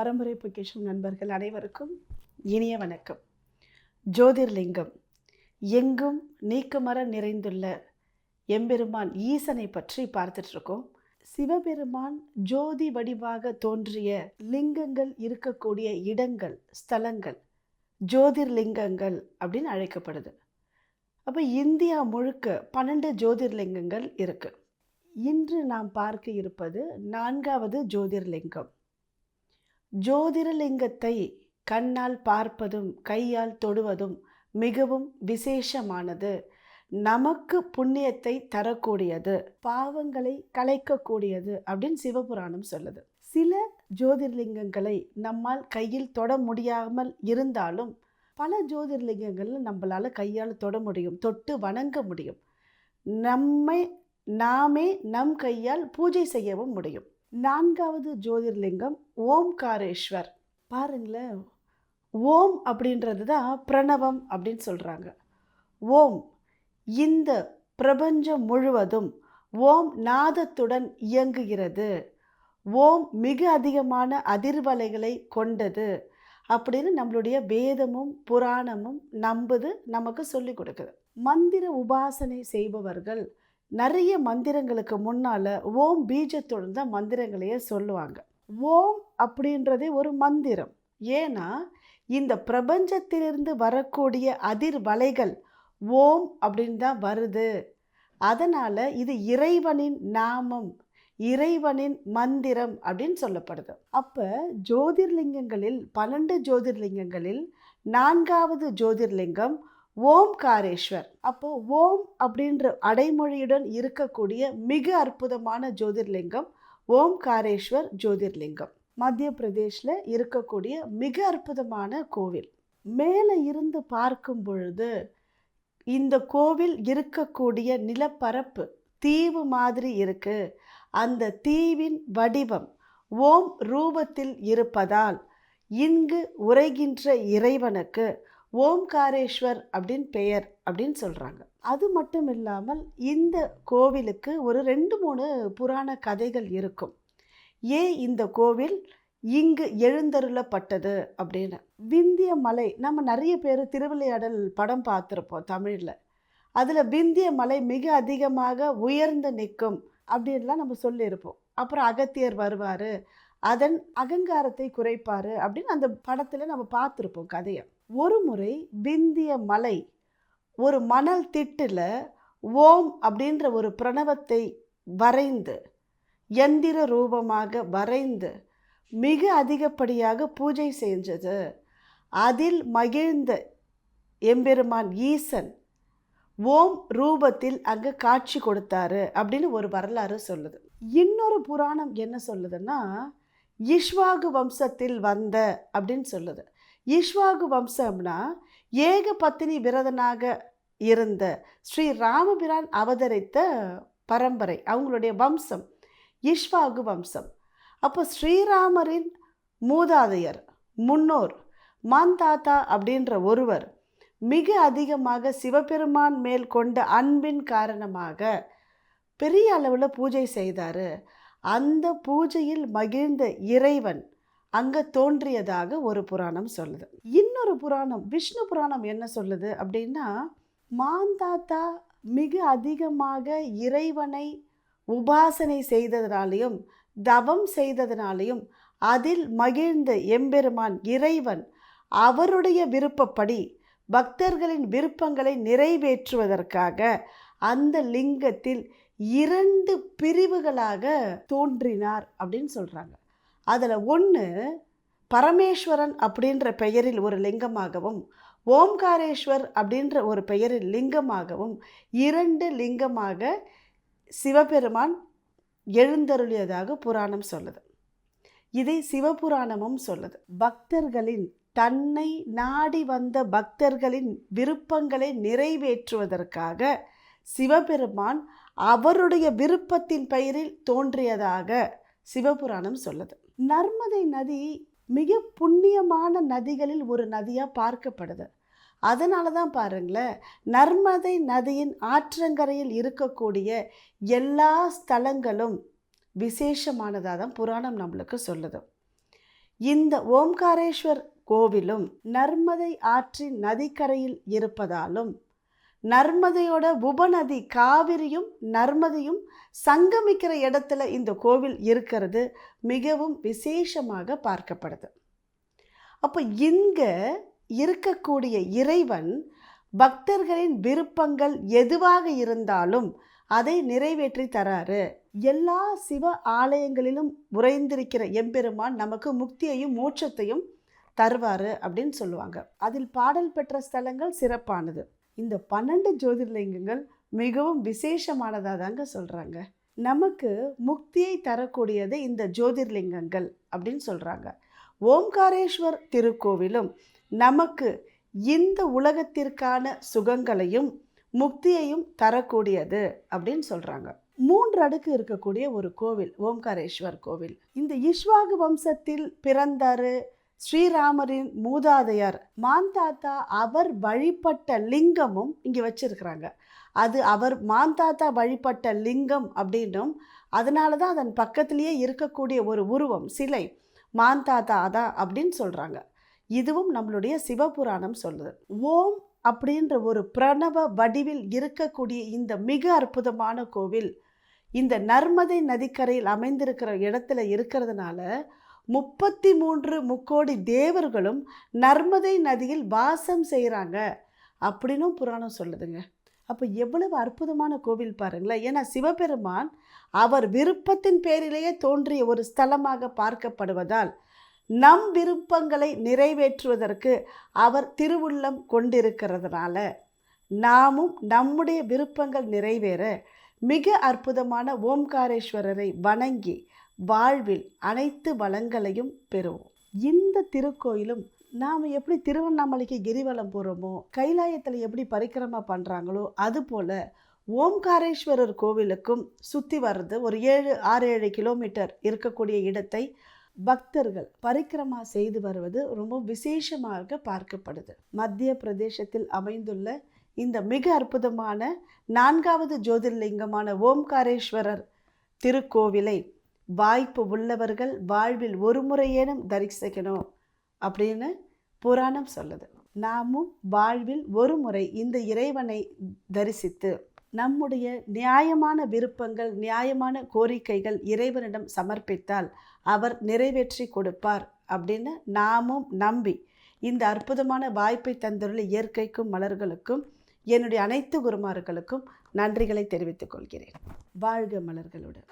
பரம்பரை பொக்கிஷம் நண்பர்கள் அனைவருக்கும் இனிய வணக்கம். ஜோதிர்லிங்கம் எங்கும் நீக்கமர நிறைந்துள்ள எம்பெருமான் ஈசனை பற்றி பார்த்துட்டு இருக்கோம் சிவபெருமான் ஜோதி வடிவாக தோன்றிய லிங்கங்கள் இருக்கக்கூடிய இடங்கள் ஸ்தலங்கள் ஜோதிர்லிங்கங்கள் அப்படின்னு அழைக்கப்படுது. அப்போ இந்தியா முழுக்க பன்னெண்டு ஜோதிர்லிங்கங்கள் இருக்குது இன்று நாம் பார்க்க இருப்பது நான்காவது ஜோதிர்லிங்கம். ஜோதிர்லிங்கத்தை கண்ணால் பார்ப்பதும் கையால் தொடுவதும் மிகவும் விசேஷமானது. நமக்கு புண்ணியத்தை தரக்கூடியது பாவங்களை கலைக்கக்கூடியது அப்படின்னு சிவபுராணம் சொல்லுது. சில ஜோதிர்லிங்கங்களை நம்மால் கையில் தொட முடியாமல் இருந்தாலும் பல ஜோதிர்லிங்கங்களில் நம்மளால் கையால் தொட முடியும் தொட்டு வணங்க முடியும். நம்மை நாமே நம் கையால் பூஜை செய்யவும் முடியும். நான்காவது ஜோதிர்லிங்கம் ஓம்காரேஸ்வர். பாருங்களேன் ஓம் அப்படின்றது தான் பிரணவம் அப்படின்னு சொல்கிறாங்க ஓம் இந்த பிரபஞ்சம் முழுவதும் ஓம் நாதத்துடன் இயங்குகிறது. ஓம் மிக அதிகமான அதிர்வலைகளை கொண்டது அப்படின்னு நம்மளுடைய வேதமும் புராணமும் நம்புது நமக்கு சொல்லி கொடுக்குது. மந்திர உபாசனை செய்பவர்கள் நிறைய மந்திரங்களுக்கு முன்னால் ஓம் பீஜத்துடன் தான் மந்திரங்களையே சொல்லுவாங்க. ஓம் அப்படின்றதே ஒரு மந்திரம். ஏன்னா இந்த பிரபஞ்சத்திலிருந்து வரக்கூடிய அதிர்வலைகள் ஓம் அப்படின்னு தான் வருது. அதனால் இது இறைவனின் நாமம் இறைவனின் மந்திரம் அப்படின்னு சொல்லப்படுது. அப்போ ஜோதிர்லிங்கங்களில் பன்னெண்டு ஜோதிர்லிங்கங்களில் நான்காவது ஜோதிர்லிங்கம் ஓம்காரேஸ்வர். அப்போ ஓம் அப்படின்ற அடைமொழியுடன் இருக்கக்கூடிய மிக அற்புதமான ஜோதிர்லிங்கம் ஓம்காரேஸ்வர் ஜோதிர்லிங்கம். மத்திய பிரதேஷில் இருக்கக்கூடிய மிக அற்புதமான கோவில். மேலே இருந்து பார்க்கும் பொழுது இந்த கோவில் இருக்கக்கூடிய நிலப்பரப்பு தீவு மாதிரி இருக்கு. அந்த தீவின் வடிவம் ஓம் ரூபத்தில் இருப்பதால் இங்கு உரைகின்ற இறைவனுக்கு ஓம்காரேஸ்வர் அப்படின்னு பெயர் அப்படின்னு சொல்கிறாங்க அது மட்டும் இல்லாமல் இந்த கோவிலுக்கு ஒரு ரெண்டு மூணு புராண கதைகள் இருக்கும். ஏன் இந்த கோவில் இங்கு எழுந்தருளப்பட்டது அப்படின்னு. விந்திய மலை நம்ம நிறைய பேர் திருவிளையாடல் படம் பார்த்துருப்போம் தமிழில். அதில் விந்திய மலை மிக அதிகமாக உயர்ந்து நிற்கும் அப்படின்லாம் நம்ம சொல்லியிருப்போம். அப்புறம் அகத்தியர் வருவார் அதன் அகங்காரத்தை குறைப்பார் அப்படின்னு அந்த படத்தில் நம்ம பார்த்துருப்போம் கதையை. ஒரு முறை விந்திய மலை ஒரு மணல் திட்டில் ஓம் அப்படின்ற ஒரு பிரணவத்தை வரைந்து எந்திர ரூபமாக வரைந்து மிக அதிகப்படியாக பூஜை செஞ்சது. அதில் மகிழ்ந்த எம்பெருமான் ஈசன் ஓம் ரூபத்தில் அங்கே காட்சி கொடுத்தாரு அப்படின்னு ஒரு வரலாறு சொல்லுது. இன்னொரு புராணம் என்ன சொல்லுதுன்னா இஷ்வாகு வம்சத்தில் வந்த அப்படின்னு சொல்லுது. இஷ்வாகு வம்சம்னா ஏக பத்தினி விரதனாக இருந்த ஸ்ரீ ராமபிரான் அவதரித்த பரம்பரை அவங்களுடைய வம்சம் இஷ்வாகு வம்சம். அப்போ ஸ்ரீராமரின் மூதாதையர் முன்னோர் மாந்தாத்தா அப்படின்ற ஒருவர் மிக அதிகமாக சிவபெருமான் மேல் கொண்ட அன்பின் காரணமாக பெரிய அளவில் பூஜை செய்தார். அந்த பூஜையில் மகிழ்ந்த இறைவன் அங்கே தோன்றியதாக ஒரு புராணம் சொல்லுது. இன்னொரு புராணம் விஷ்ணு புராணம் என்ன சொல்லுது அப்படின்னா மாந்தாத்தா மிக அதிகமாக இறைவனை உபாசனை செய்ததினாலையும் தவம் செய்ததினாலையும் அதில் மகிழ்ந்த எம்பெருமான் இறைவன் அவருடைய விருப்பப்படி பக்தர்களின் விருப்பங்களை நிறைவேற்றுவதற்காக அந்த லிங்கத்தில் இரண்டு பிரிவுகளாக தோன்றினார் அப்படின்னு சொல்கிறாங்க அதில் ஒன்று பரமேஸ்வரன் அப்படின்ற பெயரில் ஒரு லிங்கமாகவும் ஓம்காரேஸ்வர் அப்படின்ற ஒரு பெயரில் லிங்கமாகவும் இரண்டு லிங்கமாக சிவபெருமான் எழுந்தருளியதாக புராணம் சொல்லுது. இதை சிவபுராணமும் சொல்லுது. பக்தர்களின் தன்னை நாடி வந்த பக்தர்களின் விருப்பங்களை நிறைவேற்றுவதற்காக சிவபெருமான் அவருடைய விருப்பத்தின் பெயரில் தோன்றியதாக சிவபுராணம் சொல்லுது. நர்மதை நதி மிக புண்ணியமான நதிகளில் ஒரு நதியாக பார்க்கப்படுது. அதனால தான் பாருங்களேன் நர்மதை நதியின் ஆற்றங்கரையில் இருக்கக்கூடிய எல்லா ஸ்தலங்களும் விசேஷமானதாக தான் புராணம் நம்மளுக்கு சொல்லுது. இந்த ஓம்காரேஸ்வர் கோவிலும் நர்மதை ஆற்றின் நதிக்கரையில் இருப்பதாலும் நர்மதையோட உபநதி காவிரியும் நர்மதையும் சங்கமிக்கிற இடத்துல இந்த கோவில் இருக்கிறது மிகவும் விசேஷமாக பார்க்கப்படுது. அப்போ இங்கே இருக்கக்கூடிய இறைவன் பக்தர்களின் விருப்பங்கள் எதுவாக இருந்தாலும் அதை நிறைவேற்றி தராரு. எல்லா சிவ ஆலயங்களிலும் உறைந்திருக்கிற எம்பெருமான் நமக்கு முக்தியையும் மோட்சத்தையும் தருவார் அப்படின்னு சொல்லுவாங்க. அதில் பாடல் பெற்ற ஸ்தலங்கள் சிறப்பானது. இந்த பன்னெண்டு ஜோதிர்லிங்கங்கள் மிகவும் விசேஷமானதாக தாங்க சொல்கிறாங்க நமக்கு முக்தியை தரக்கூடியது இந்த ஜோதிர்லிங்கங்கள் அப்படின்னு சொல்கிறாங்க ஓம்காரேஸ்வர் திருக்கோவிலும் நமக்கு இந்த உலகத்திற்கான சுகங்களையும் முக்தியையும் தரக்கூடியது அப்படின்னு சொல்கிறாங்க மூன்று அடுக்கு இருக்கக்கூடிய ஒரு கோவில் ஓம்காரேஸ்வர் கோவில். இந்த இஷ்வாகு வம்சத்தில் பிறந்தாரு ஸ்ரீராமரின் மூதாதையார் மாந்தாத்தா அவர் வழிபட்ட லிங்கமும் இங்கே வச்சுருக்கிறாங்க. அது அவர் மாந்தாத்தா வழிபட்ட லிங்கம் அப்படின்னும் அதனால தான் அதன் பக்கத்திலேயே இருக்கக்கூடிய ஒரு உருவம் சிலை மாந்தாத்தா தான் அப்படின்னு சொல்கிறாங்க இதுவும் நம்மளுடைய சிவபுராணம் சொல்லுது. ஓம் அப்படின்ற ஒரு பிரணவ வடிவில் இருக்கக்கூடிய இந்த மிக அற்புதமான கோவில் இந்த நர்மதை நதிக்கரையில் அமைந்திருக்கிற இடத்துல இருக்கிறதுனால முப்பத்தி மூன்று முக்கோடி தேவர்களும் நர்மதை நதியில் வாசம் செய்கிறாங்க அப்படின்னும் புராணம் சொல்லுதுங்க. அப்போ எவ்வளவு அற்புதமான கோவில் பாருங்களேன். ஏன்னா சிவபெருமான் அவர் விருப்பத்தின் பேரிலேயே தோன்றிய ஒரு ஸ்தலமாக பார்க்கப்படுவதால் நம் விருப்பங்களை நிறைவேற்றுவதற்கு அவர் திருவுள்ளம் கொண்டிருக்கிறதுனால நாமும் நம்முடைய விருப்பங்கள் நிறைவேற மிக அற்புதமான ஓம்காரேஸ்வரரை வணங்கி வாழ்வில் அனைத்து வளங்களையும் பெறுவோம். இந்த திருக்கோயிலும் நாம் எப்படி திருவண்ணாமலைக்கு கிரிவலம் போகிறோமோ கைலாயத்தில் எப்படி பரிக்கிரமா பண்ணுறாங்களோ அதுபோல் ஓம்காரேஸ்வரர் கோவிலுக்கும் சுற்றி வர்றது ஒரு ஏழு ஆறு ஏழு கிலோமீட்டர் இருக்கக்கூடிய இடத்தை பக்தர்கள் பரிக்கிரமா செய்து வருவது ரொம்ப விசேஷமாக பார்க்கப்படுது. மத்திய பிரதேசத்தில் அமைந்துள்ள இந்த மிக அற்புதமான நான்காவது ஜோதிர்லிங்கமான ஓம்காரேஸ்வரர் திருக்கோவிலை வாய்ப்பு உள்ளவர்கள் வாழ்வில் ஒரு முறையேனும் தரிசிக்கணும் அப்படின்னு புராணம் சொல்லுது. நாமும் வாழ்வில் ஒரு முறை இந்த இறைவனை தரிசித்து நம்முடைய நியாயமான விருப்பங்கள் நியாயமான கோரிக்கைகள் இறைவனிடம் சமர்ப்பித்தால் அவர் நிறைவேற்றி கொடுப்பார் அப்படின்னு நாமும் நம்பி இந்த அற்புதமான வாய்ப்பை தந்துள்ள இயற்கைக்கும் மலர்களுக்கும் என்னுடைய அனைத்து குருமார்களுக்கும் நன்றிகளை தெரிவித்துக் கொள்கிறேன். வாழ்க மலர்களுடன்